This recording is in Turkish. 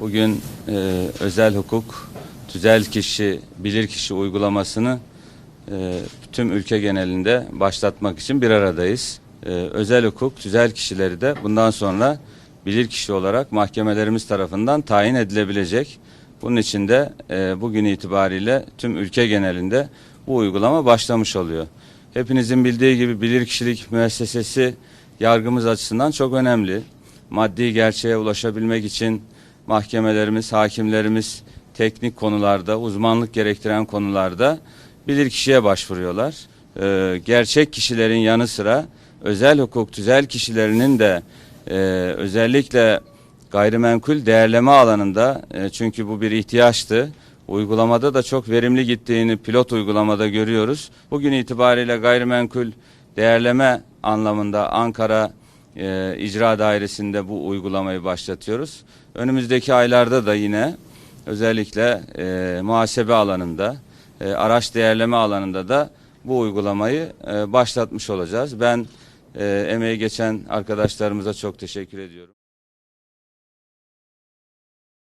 Bugün e, özel hukuk, tüzel kişi, bilir kişi uygulamasını e, tüm ülke genelinde başlatmak için bir aradayız. E, özel hukuk, tüzel kişileri de bundan sonra bilir kişi olarak mahkemelerimiz tarafından tayin edilebilecek. Bunun için de e, bugün itibariyle tüm ülke genelinde bu uygulama başlamış oluyor. Hepinizin bildiği gibi bilirkişilik müessesesi yargımız açısından çok önemli. Maddi gerçeğe ulaşabilmek için mahkemelerimiz, hakimlerimiz teknik konularda, uzmanlık gerektiren konularda bilirkişiye başvuruyorlar. Ee, gerçek kişilerin yanı sıra özel hukuk tüzel kişilerinin de e, özellikle gayrimenkul değerleme alanında e, çünkü bu bir ihtiyaçtı. Uygulamada da çok verimli gittiğini pilot uygulamada görüyoruz. Bugün itibariyle gayrimenkul değerleme anlamında Ankara e, İcra Dairesi'nde bu uygulamayı başlatıyoruz. Önümüzdeki aylarda da yine özellikle e, muhasebe alanında, e, araç değerleme alanında da bu uygulamayı e, başlatmış olacağız. Ben e, emeği geçen arkadaşlarımıza çok teşekkür ediyorum.